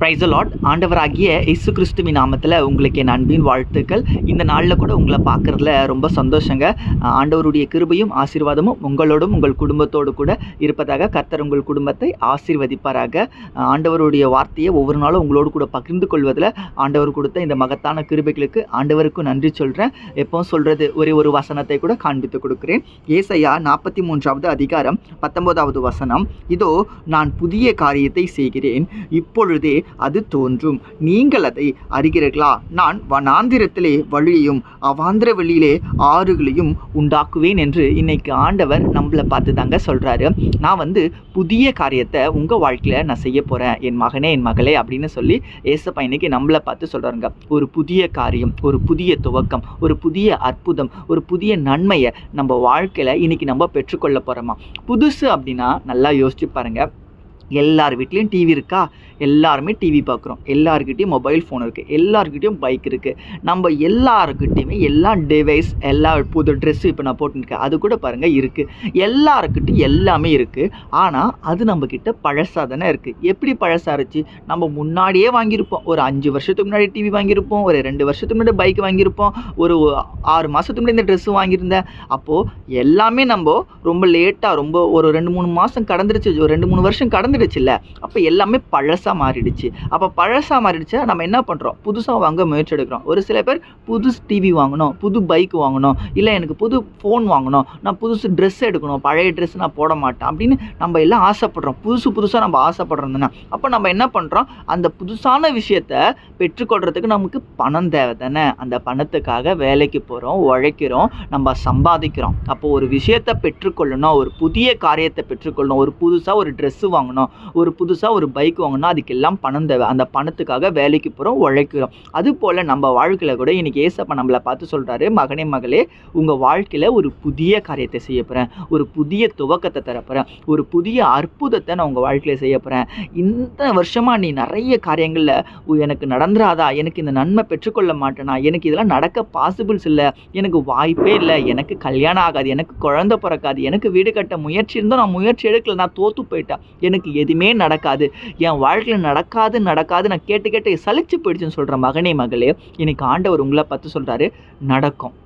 Price allot ஆண்டவராகிய இயேசு கிறிஸ்துவின் நாமத்தில் உங்களுக்கு என் அன்பின் வாழ்த்துக்கள். இந்த நாளில் கூட உங்களை பார்க்குறதுல ரொம்ப சந்தோஷங்க. ஆண்டவருடைய கிருபையும் ஆசீர்வாதமும் உங்களோடும் உங்கள் குடும்பத்தோடு கூட இருப்பதாக கர்த்தர் உங்கள் குடும்பத்தை ஆசீர்வதிப்பாராக. ஆண்டவருடைய வார்த்தையை ஒவ்வொரு நாளும் உங்களோடு கூட பகிர்ந்து கொள்வதில் ஆண்டவர் கொடுத்த இந்த மகத்தான கிருபைகளுக்கு ஆண்டவருக்கும் நன்றி சொல்கிறேன் எப்பவும் சொல்கிறது ஒரே ஒரு வசனத்தை கூட காண்பித்து கொடுக்குறேன். ஏசையா நாற்பத்தி மூன்றாவது அதிகாரம் பத்தொன்பதாவது வசனம். இதோ நான் புதிய காரியத்தை செய்கிறேன். இப்பொழுதே அது தோன்றும். நீங்கள் அதை அறிகிறீர்களா? நான் வனாந்திரத்திலே வழியையும் அவாந்திர வெளியிலே ஆறுகளையும் உண்டாக்குவேன் என்று இன்னைக்கு ஆண்டவர் நம்மளை பார்த்து தாங்க சொல்கிறாரு நான் வந்து புதிய காரியத்தை உங்கள் வாழ்க்கையில் நான் செய்ய போகிறேன் என் மகனே என் மகளே அப்படின்னு சொல்லி ஏசப்பா இன்னைக்கு நம்மளை பார்த்து சொல்கிறாருங்க ஒரு புதிய காரியம் ஒரு புதிய துவக்கம் ஒரு புதிய அற்புதம் ஒரு புதிய நன்மையை நம்ம வாழ்க்கையில் இன்னைக்கு நம்ம பெற்றுக்கொள்ள போகிறோமா புதுசு அப்படின்னா நல்லா யோசிச்சு பாருங்க. எல்லார் வீட்லேயும் டிவி இருக்கா? எல்லாருமே டிவி பார்க்குறோம் எல்லாருக்கிட்டேயும் மொபைல் ஃபோன் இருக்குது எல்லாருக்கிட்டேயும் பைக் இருக்குது நம்ம எல்லாருக்கிட்டேயுமே எல்லா டிவைஸ் எல்லா புது ட்ரெஸ்ஸு இப்போ நான் போட்டுருக்கேன். அது கூட பாருங்கள் இருக்குது எல்லாருக்கிட்டையும் எல்லாமே இருக்குது ஆனால் அது நம்மக்கிட்ட பழசாக தானே இருக்குது எப்படி பழசாக இருந்துச்சு? நம்ம முன்னாடியே வாங்கியிருப்போம். ஒரு அஞ்சு வருஷத்துக்கு முன்னாடி டிவி வாங்கியிருப்போம். ஒரு ரெண்டு வருஷத்துக்கு முன்னாடி பைக் வாங்கியிருப்போம். ஒரு ஆறு மாதத்துக்கு முன்னாடி இந்த ட்ரெஸ்ஸு வாங்கியிருந்தேன். அப்போது எல்லாமே நம்ம ரொம்ப லேட்டாக ரொம்ப ஒரு ரெண்டு மூணு மாதம் கடந்துருச்சு. ஒரு ரெண்டு மூணு வருஷம் கடந்து வந்துடுச்சுல்ல அப்போ எல்லாமே பழசாக மாறிடுச்சு. அப்போ பழசாக மாறிடுச்சா நம்ம என்ன பண்ணுறோம் புதுசாக வாங்க முயற்சி எடுக்கிறோம். ஒரு சில பேர் புது டிவி வாங்கணும் புது பைக் வாங்கணும் இல்லை எனக்கு புது ஃபோன் வாங்கணும் நான் புதுசு ட்ரெஸ் எடுக்கணும் பழைய ட்ரெஸ் நான் போட மாட்டேன் அப்படின்னு நம்ம எல்லாம் ஆசைப்படுறோம். புதுசு புதுசாக நம்ம ஆசைப்படுறோம் அப்போ நம்ம என்ன பண்ணுறோம் அந்த புதுசான விஷயத்த பெற்றுக்கொள்றதுக்கு நமக்கு பணம் தேவை தானே? அந்த பணத்துக்காக வேலைக்கு போகிறோம் உழைக்கிறோம் நம்ம சம்பாதிக்கிறோம். அப்போ ஒரு விஷயத்தை பெற்றுக்கொள்ளணும் ஒரு புதிய காரியத்தை பெற்றுக்கொள்ளணும் ஒரு புதுசாக ஒரு ட்ரெஸ்ஸு வாங்கணும் ஒரு புதுசாக ஒரு பைக் வாங்கினா அதுக்கெல்லாம் பணம் தேவை. அந்த பணத்துக்காக வேலைக்கு போகிறோம் உழைக்கிறோம். அதுபோல் நம்ம வாழ்க்கையில் கூட இன்றைக்கி ஏசப்பா நம்மளை பார்த்து சொல்கிறாரு மகனே மகளே உங்கள் வாழ்க்கையில் ஒரு புதிய காரியத்தை செய்ய போகிறேன் ஒரு புதிய துவக்கத்தை தரப்போகிறேன் ஒரு புதிய அற்புதத்தை நான் உங்கள் வாழ்க்கையில் செய்ய போகிறேன் இந்த வருஷமாக நீ நிறைய காரியங்களில் உ- எனக்கு நடந்துராதா? எனக்கு இந்த நன்மை பெற்றுக்கொள்ள மாட்டேனா? எனக்கு இதெல்லாம் நடக்க பாசிபிள்ஸ் இல்லை. எனக்கு வாய்ப்பே இல்லை. எனக்கு கல்யாணம் ஆகாது. எனக்கு குழந்தை பிறக்காது. எனக்கு வீடு கட்ட முயற்சி இருந்தால் நான் முயற்சி எடுக்கல. நான் தோற்று போயிட்டேன். எனக்கு எதுவுமே நடக்காது. என் வாழ்க்கையில் நடக்காது நடக்காது. நான் கேட்டு கேட்டு சலிச்சு போயிடுச்சுன்னு சொல்கிற மகனே மகளே இன்னைக்கு ஆண்டவர் உங்களை பார்த்து சொல்கிறாரு நடக்கும்.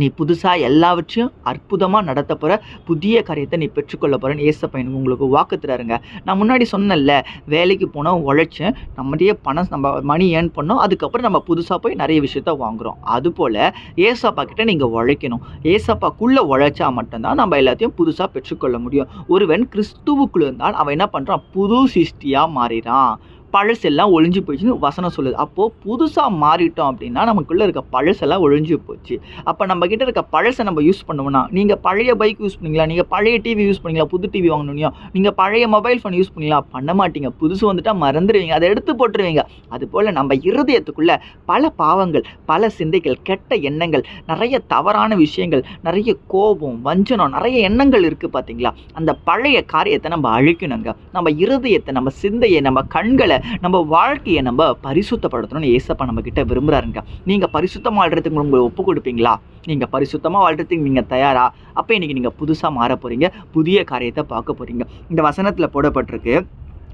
நீ புதுசாக எல்லாவற்றையும் அற்புதமாக நடத்த போகிற புதிய காரியத்தை நீ பெற்றுக்கொள்ள போகிறேன்னு ஏசப்பையன் உங்களுக்கு வாக்கு தராருங்க. நான் முன்னாடி சொன்னேன்ல வேலைக்கு போனோம் உழைச்சேன் நம்மகிட்டயே பணம் நம்ம மணி ஏர்ன் பண்ணோம் அதுக்கப்புறம் நம்ம புதுசாக போய் நிறைய விஷயத்த வாங்குகிறோம் அதுபோல் ஏசப்பா கிட்ட நீங்கள் உழைக்கணும். ஏசப்பாக்குள்ளே உழைச்சா மட்டும்தான் நம்ம எல்லாத்தையும் புதுசாக பெற்றுக்கொள்ள முடியும். ஒருவன் கிறிஸ்துவுக்குள்ள இருந்தால் அவன் என்ன பண்ணுறான் புது சிருஷ்டியாக மாறிறான். பழசெல்லாம் ஒழிஞ்சு போயிடுச்சுன்னு வசனம் சொல்லுது. அப்போது புதுசாக மாறிட்டோம் அப்படின்னா நமக்குள்ளே இருக்க பழசெல்லாம் ஒழிஞ்சு போச்சு. அப்போ நம்ம கிட்ட இருக்க பழசை நம்ம யூஸ் பண்ணுவோம்னா நீங்கள் பழைய பைக் யூஸ் பண்ணீங்களா? நீங்கள் பழைய டிவி யூஸ் பண்ணீங்களா? புது டிவி வாங்கணும்னியோ நீங்கள் பழைய மொபைல் ஃபோன் யூஸ் பண்ணீங்களா? பண்ண மாட்டீங்க. புதுசு வந்துட்டால் மறந்துடுவீங்க அதை எடுத்து போட்டுருவீங்க. அதுபோல் நம்ம இருதயத்துக்குள்ளே பல பாவங்கள் பல சிந்தைகள் கெட்ட எண்ணங்கள் நிறைய தவறான விஷயங்கள் நிறைய கோபம் வஞ்சனம் நிறைய எண்ணங்கள் இருக்குது பார்த்தீங்களா அந்த பழைய காரியத்தை நம்ம அழிக்கணுங்க. நம்ம இருதயத்தை நம்ம சிந்தையை நம்ம கண்களை நம்ம வாழ்க்கையை நம்ம பரிசுத்தப்படுத்தணும்னு ஏசப்பா நம்ம கிட்ட விரும்புகிறாருங்க நீங்கள் பரிசுத்தமாக வாழ்கிறதுக்கு உங்களை ஒப்பு கொடுப்பீங்களா? நீங்கள் பரிசுத்தமாக வாழ்கிறதுக்கு நீங்கள் தயாரா? அப்போ இன்னைக்கு நீங்கள் புதுசாக மாற போகிறீங்க புதிய காரியத்தை பார்க்க போகிறீங்க இந்த வசனத்தில் போடப்பட்டிருக்கு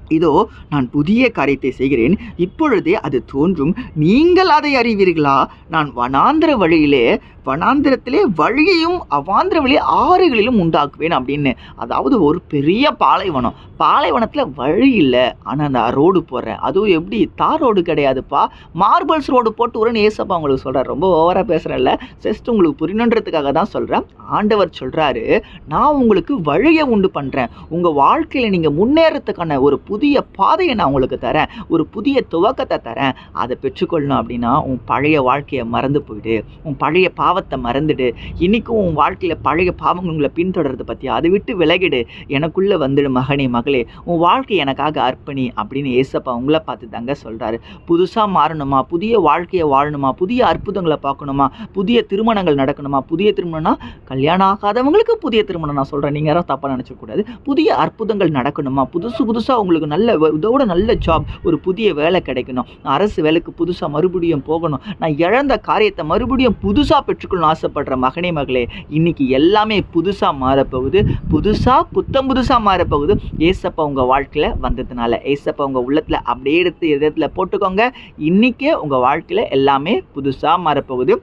இதோ நான் புதிய காரியத்தை செய்கிறேன். இப்பொழுதே அது தோன்றும். நீங்கள் அதை அறிவீர்களா? நான் வனாந்திர வழியிலே வனாந்திரத்திலே வழியையும் அவாந்திர வழியே ஆறுகளிலும் உண்டாக்குவேன் அப்படின்னு. அதாவது ஒரு பெரிய பாலைவனம். பாலைவனத்தில் வழி இல்லை. ஆனால் நான் ரோடு போடுறேன் அதுவும் எப்படி? தார் ரோடு கிடையாதுப்பா. மார்பிள்ஸ் ரோடு போட்டு உரன் ஏசப்பா உங்களுக்கு சொல்கிறார் ரொம்ப ஓவராக பேசுகிறேன்ல ஜஸ்ட் உங்களுக்கு புரியணுன்றதுக்காக தான் சொல்கிறேன் ஆண்டவர் சொல்கிறாரு நான் உங்களுக்கு வழியை உண்டு பண்ணுறேன் உங்கள் வாழ்க்கையில் நீங்கள் முன்னேறத்துக்கான ஒரு புதிய பாதையை நான் உங்களுக்கு தரேன். ஒரு புதிய துவக்கத்தை தரேன். அதை பெற்றுக்கொள்ளணும் அப்படின்னா உன் பழைய வாழ்க்கையை மறந்து போயிடு. உன் பழைய பாவத்தை மறந்துடு. இன்றைக்கும் உன் வாழ்க்கையில் பழைய பாவங்கள் உங்களை பின்தொடர்றது பற்றி அதை விட்டு விலகிடு. எனக்குள்ளே வந்துடு மகனே மகளே. உன் வாழ்க்கை எனக்காக அர்ப்பணி அப்படின்னு ஏசப்பா உங்களை பார்த்து தாங்க சொல்கிறாரு புதுசாக மாறணுமா? புதிய வாழ்க்கையை வாழணுமா? புதிய அற்புதங்களை பார்க்கணுமா? புதிய திருமணங்கள் நடக்கணுமா? புதிய திருமணம்னா கல்யாணம் ஆகாதவங்களுக்கு புதிய திருமணம் நான் சொல்கிறேன் நீங்கள் யாரும் தப்பாக நினச்சக்கூடாது புதிய அற்புதங்கள் நடக்கணுமா? புதுசு புதுசாக உங்களுக்கு கொடுக்கணும். நல்ல இதோட நல்ல ஜாப் ஒரு புதிய வேலை கிடைக்கணும். நான் அரசு வேலைக்கு புதுசாக மறுபடியும் போகணும். நான் இழந்த காரியத்தை மறுபடியும் புதுசாக பெற்றுக்கணும்னு ஆசைப்படுற மகனே மகளே இன்னைக்கு எல்லாமே புதுசாக மாறப்போகுது. புதுசாக புத்தம் புதுசாக மாறப்போகுது. ஏசப்பா உங்கள் வாழ்க்கையில் வந்ததுனால ஏசப்பா உங்கள் உள்ளத்தில் அப்படியே எடுத்து இதயத்தில் போட்டுக்கோங்க. இன்றைக்கே உங்கள் வாழ்க்கையில் எல்லாமே புதுசாக மாறப்போகுது.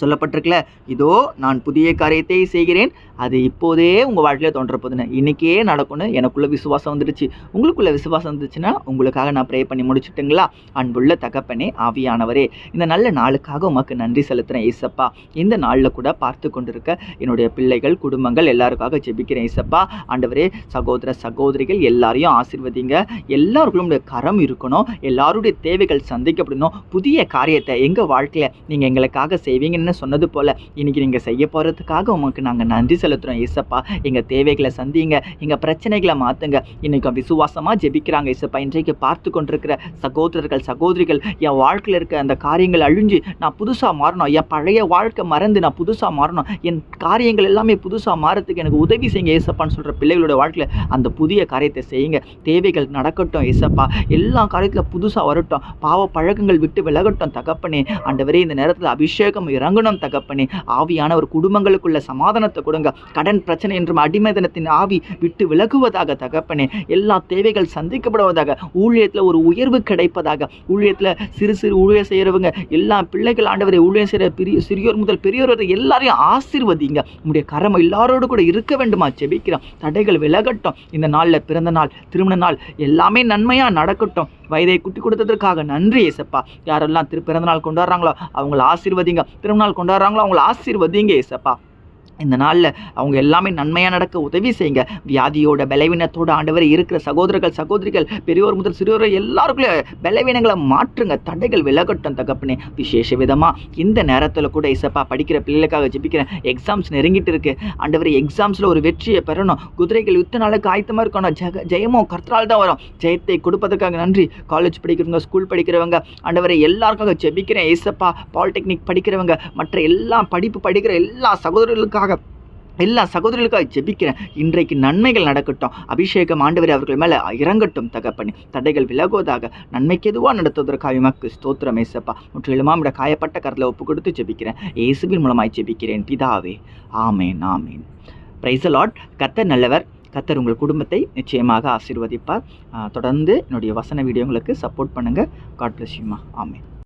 சொல்லப்பட்டிருக்கல. இதோ நான் புதிய காரியத்தை செய்கிறேன். அது இப்போதே உங்கள் வாழ்க்கையில் தோன்றப்போதுன்னு இன்றைக்கே நடக்கும்னு எனக்குள்ளே விசுவாசம் வந்துடுச்சு உங்களுக்குள்ளே விசுவாசம் வந்துச்சுன்னா உங்களுக்காக நான் ப்ரே பண்ணி முடிச்சுட்டுங்களா? அன்புள்ள தகப்பனே ஆவியானவரே இந்த நல்ல நாளுக்காக உமக்கு நன்றி செலுத்துகிறேன் ஏசப்பா. இந்த நாளில் கூட பார்த்து கொண்டிருக்க என்னுடைய பிள்ளைகள் குடும்பங்கள் எல்லாருக்காக ஜெபிக்கிறேன் ஏசப்பா. ஆண்டவரே சகோதர சகோதரிகள் எல்லாரையும் ஆசீர்வதிங்க. எல்லாருக்குள்ளும் கரம் இருக்கணும். எல்லாருடைய தேவைகள் சந்திக்கப்படணும். புதிய காரியத்தை எங்கள் வாழ்க்கையில் நீங்கள் எங்களுக்காக செய்வீங்கன்னு சொன்னது போல் இன்றைக்கி நீங்கள் செய்ய போகிறதுக்காக உமக்கு நாங்கள் நன்றி செலுத்துகிறோம் இசப்பா எங்கள் தேவைகளை சந்திங்க எங்கள் பிரச்சனைகளை மாற்றுங்க இன்னைக்கு விசுவாசமாக ஜெபிக்கிறாங்க இசப்பா இன்றைக்கு பார்த்து கொண்டிருக்கிற சகோதரர்கள் சகோதரிகள் என் வாழ்க்கையில் இருக்க அந்த காரியங்கள் அழிஞ்சு நான் புதுசாக மாறணும். என் பழைய வாழ்க்கை மறந்து நான் புதுசாக மாறணும். என் காரியங்கள் எல்லாமே புதுசாக மாறத்துக்கு எனக்கு உதவி செய்யுங்க ஏசப்பான்னு சொல்கிற பிள்ளைகளோட வாழ்க்கையில் அந்த புதிய காரியத்தை செய்யுங்க. தேவைகள் நடக்கட்டும் ஏசப்பா. எல்லா காரியத்தில் புதுசாக வரட்டும். பாவ பழக்கங்கள் விட்டு விலகட்டும் தகப்பனே. ஆண்டவரே இந்த நேரத்தில் அபிஷேகம் இறங்கணும் தகப்பனே. ஆவியான ஒரு குடும்பங்களுக்குள்ள சமாதானத்தை கொடுங்க. கடன் பிரச்சனை என்றும் அடிமைதனத்தின் ஆவி விட்டு விலகுவதாக தகப்பனே. எல்லா தேவைகள் சந்திக்கப்படுவதாக ஊழியத்தில் ஒரு உயர்வு கிடைப்பதாக ஊழியத்தில் சிறு சிறு ஊழியர் செய்கிறவங்க எல்லா பிள்ளைகள் ஆண்டவரை ஊழியர் செய்கிற பெரிய சிறியோர் முதல் பெரியோர் வரை எல்லாரையும் ஆசிர்வதிங்க. உங்களுடைய கரம் எல்லாரோடு கூட இருக்க வேண்டுமா? செபிக்கிறோம் தடைகள் விலகட்டும். இந்த நாளில் பிறந்த நாள் திருமண நாள் எல்லாமே நன்மையாக நடக்கட்டும். வயதை குட்டி கொடுத்ததற்காக நன்றி ஏசப்பா. யாரெல்லாம் திரு பிறந்த நாள் கொண்டாடுறாங்களோ அவங்கள ஆசீர்வதிங்க. திருநாள் கொண்டாடுறாங்களோ அவங்கள ஆசீர்வதிங்க ஏசப்பா. இந்த நாளில் அவங்க எல்லாமே நன்மையாக நடக்க உதவி செய்யுங்க. வியாதியோட பலவீனத்தோட ஆண்டவர் இருக்கிற சகோதரர்கள் சகோதரிகள் பெரியோர் முதல் சிறியோர் எல்லாருக்குள்ளே பலவீனங்களை மாற்றுங்க. தடைகள் விலகட்டும் தகப்பனே. விசேஷ விதமாக இந்த நேரத்தில் கூட இசப்பா படிக்கிற பிள்ளைகளுக்காக ஜெபிக்கிறேன். எக்ஸாம்ஸ் நெருங்கிட்டு இருக்கு. ஆண்டவர் எக்ஸாம்ஸில் ஒரு வெற்றியை பெறணும். குதிரைகள் யுத்த நாளுக்கு ஆயத்தமாக இருக்கணும். ஜெக ஜெயமோ கர்த்தரால் தான் வரும். ஜெயத்தை கொடுப்பதற்காக நன்றி. காலேஜ் படிக்கிறவங்க ஸ்கூல் படிக்கிறவங்க ஆண்டவரை எல்லாருக்காக ஜெபிக்கிறேன். ஏசப்பா பாலிடெக்னிக் படிக்கிறவங்க மற்ற எல்லா படிப்பு படிக்கிற எல்லா சகோதரர்களுக்காக எல்லா சகோதரர்களுக்காக ஜெபிக்கிறேன் இன்றைக்கு நன்மைகள் நடக்கட்டும். அபிஷேகம் ஆண்டவரே அவர்கள் மேலே இறங்கட்டும் தகப்பனி. தடைகள் விலகுவதாக நன்மைக்கு எதுவாக நடத்துவதற்காக உமக்கு ஸ்தோத்திரம் ஏசப்பா. முற்றிலுமா நம்முடைய காயப்பட்ட கரத்தில் ஒப்பு கொடுத்து ஜெபிக்கிறேன். இயேசுவின் மூலமாய் ஜெபிக்கிறேன். பிதாவே ஆமேன் ஆமேன். பிரைஸ் லாட் கத்தர் நல்லவர். கத்தர் உங்கள் குடும்பத்தை நிச்சயமாக ஆசீர்வதிப்பார். தொடர்ந்து என்னுடைய வசன வீடியோங்களுக்கு சப்போர்ட் பண்ணுங்கள் காட் பிளஸ் யூமா ஆமேன்.